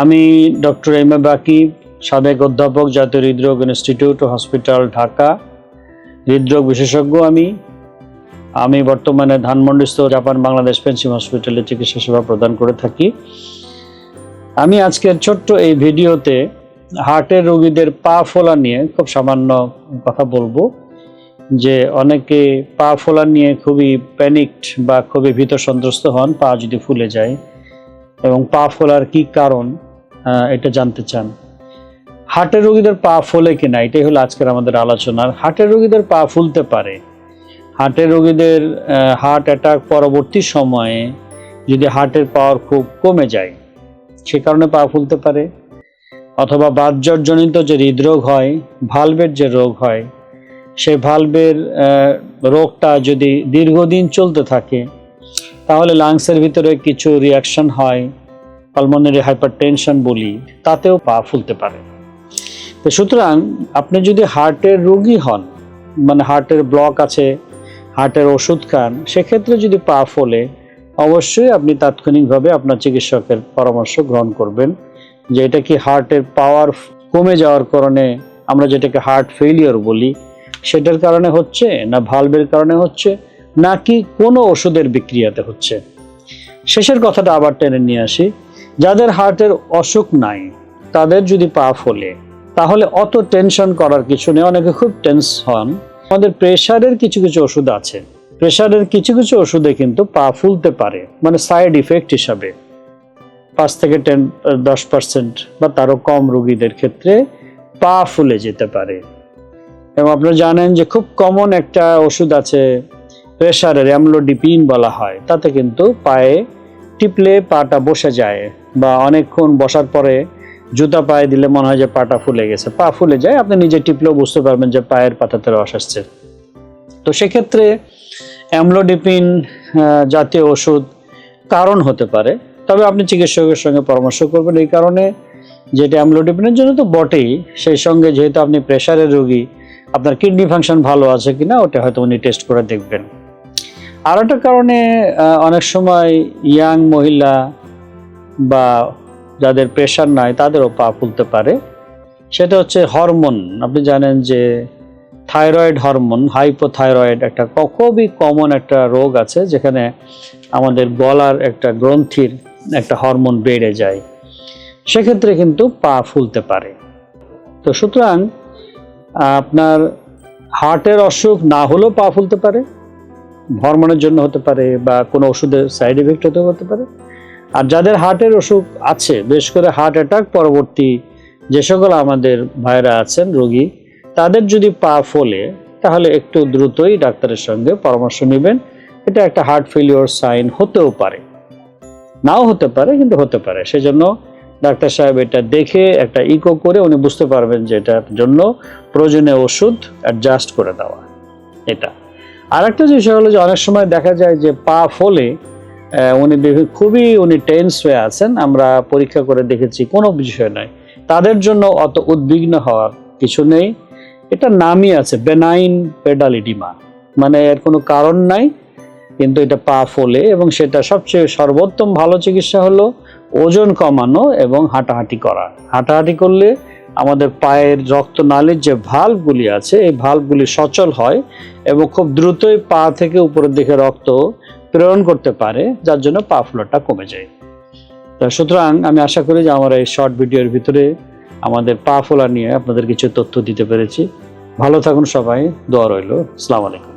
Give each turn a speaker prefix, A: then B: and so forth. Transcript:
A: আমি doctor M A বাকিব সাবেক অধ্যাপক জাতীয় হৃদরোগ ইনস্টিটিউট, হসপিটাল, ঢাকা। হৃদরোগ বিশেষজ্ঞ আমি। আমি বর্তমানে ধানমন্ডিস্থ জাপান, বাংলাদেশ পেন্সিম হসপিটালে চিকিৎসা সেবা প্রদান করে থাকি। আমি আজকের ছোট্ট এই ভিডিওতে হার্টের রোগীদের পা ফোলা নিয়ে খুব সামান্য কথা বলব, যে অনেকে পা ফোলা নিয়ে খুবই প্যানিকড বা খুবই ভীত সন্ত্রস্ত হন, পা যদি ফুলে যায়। এবং পা ফোলার কি কারণ? এটা জানতে চান। হার্টের রোগীদের পা ফোলে কিনা, এটাই হলো আজকের আমাদের আলোচনার। হার্টের রোগীদের পা ফুলতে পারে। হার্টের রোগীদের হার্ট অ্যাটাক পরবর্তী সময়ে যদি হার্টের পাওয়ার খুব কমে যায়, সে কারণে পা ফুলতে পারে। অথবা বাতজটজনিত যে হৃদরোগ হয় ভালভের যে রোগ হয়, সে ভালভের রোগটা যদি দীর্ঘদিন চলতে থাকে, তাহলে লাংসের ভিতরে কিছু রিয়াকশন হয়। পালমোনারি হাইপারটেনশন বলি, তাতেও পা ফুলতে পারে। তো সুতরাং আপনি যদি হার্টের রোগী হন মানে হার্টের ব্লক আছে, হার্টের ওষুধ খান, সেক্ষেত্রে যদি পা ফোলে, অবশ্যই আপনি তাৎক্ষণিকভাবে আপনার চিকিৎসকের পরামর্শ গ্রহণ করবেন যে এটা কি হার্টের পাওয়ার কমে যাওয়ার কারণে আমরা যেটাকে হার্ট ফেলিওর বলি, সেটার কারণে হচ্ছে না ভালভের কারণে হচ্ছে, নাকি কোনো ওষুধের বিক্রিয়াতে হচ্ছে। শেষের কথাটা আবার টেনে নিয়ে আসি। যাদের হার্টের অসুখ নাই, তাদের যদি পা ফোলে, তাহলে অত টেনশন করার কিছু নেই। অনেকে খুব টেন্স হন। আমাদের প্রেশারের কিছু কিছু ওষুধ আছে। প্রেশারের কিছু কিছু ওষুধে কিন্তু পা ফুলতে পারে মানে সাইড ইফেক্ট হিসাবে। পাঁচ থেকে টেন দশ পার্সেন্ট বা তারও কম রোগীদের ক্ষেত্রে পা ফুলে যেতে পারে। এবং আপনারা জানেন যে খুব কমন একটা ওষুধ আছে প্রেশারের অ্যামলোডিপিন বলা হয়। তাতে কিন্তু পায়ে টিপলে পাটা বসে যায় বা অনেকক্ষণ বসার পরে জুতা পায়ে দিলে মনে হয় যে পাটা ফুলে গেছে। পা ফুলে যায়, আপনি নিজে টিপলেও বুঝতে পারবেন যে পায়ের পাতাতে রস আসছে। তো সেক্ষেত্রে অ্যামলোডিপিন জাতীয় ওষুধ কারণ হতে পারে, তবে আপনি চিকিৎসকের সঙ্গে পরামর্শ করবেন। এই কারণে যেটা অ্যামলোডিপিনের জন্য তো বটেই, সেই সঙ্গে যেহেতু আপনি প্রেশারের রোগী, আপনার কিডনি ফাংশন ভালো আছে কিনা, ওটা হয়তো উনি টেস্ট করে দেখবেন। আর একটা কারণে অনেক সময় ইয়াং মহিলা বা যাদের প্রেশার নাই, তাদেরও পা ফুলতে পারে। সেটা হচ্ছে হরমোন আপনি জানেন যে থাইরয়েড হরমোন হাইপোথাইরয়েড একটা খুবই কমন একটা রোগ আছে, যেখানে আমাদের গলার একটা গ্রন্থির একটা হরমোন বেড়ে যায়। সেক্ষেত্রে কিন্তু পা ফুলতে পারে। তো সুতরাং, আপনার হার্টের অসুখ না হলেও পা ফুলতে পারে। হরমোনের জন্য হতে পারে বা কোনো ওষুধের সাইড এফেক্ট হতে হতে পারে। আর যাদের হার্টের অসুখ আছে বেশ করে হার্ট অ্যাটাক পরবর্তী যে সকল আমাদের ভাইরা আছেন, রোগী, তাদের যদি পা ফোলে, তাহলে একটু দ্রুতই ডাক্তারের সঙ্গে পরামর্শ নেবেন। এটা একটা হার্ট ফেলিওর সাইন হতেও পারে। নাও হতে পারে, কিন্তু হতে পারে। সেজন্য ডাক্তার সাহেব এটা দেখে একটা ইকো করে উনি বুঝতে পারবেন যে এটার জন্য প্রয়োজনীয় ওষুধ অ্যাডজাস্ট করে দেওয়া। এটা। আর একটা বিষয় হলো যে অনেক সময় দেখা যায় যে পা ফলে উনি খুবই উনি টেন্স হয়ে আছেন, আমরা পরীক্ষা করে দেখেছি কোনো বিষয় নয়। তাদের জন্য অত উদ্বিগ্ন হওয়ার কিছু নেই। এটা নামই আছে বেনাইন পেডালিডিমা মানে এর কোনো কারণ নাই, কিন্তু এটা পা ফোলে এবং সেটা সবচেয়ে সর্বোত্তম ভালো চিকিৎসা হলো ওজন কমানো এবং হাঁটাহাঁটি করা। হাঁটাহাঁটি করলে আমাদের পায়ের রক্ত রক্তনালীর যে ভাল্বগুলি আছে, এই ভাল্বগুলি সচল হয় এবং খুব দ্রুতই পা থেকে উপরের দিকে রক্ত প্রেরণ করতে পারে, যার জন্য পা ফোলাটা কমে যায়। তো সুতরাং আমি আশা করি যে আমার এই শর্ট ভিডিওর ভিতরে আমাদের পা ফোলা নিয়ে আপনাদের কিছু তথ্য দিতে পেরেছি। ভালো থাকুন সবাই, দোয়া রইল। আসসালামু আলাইকুম।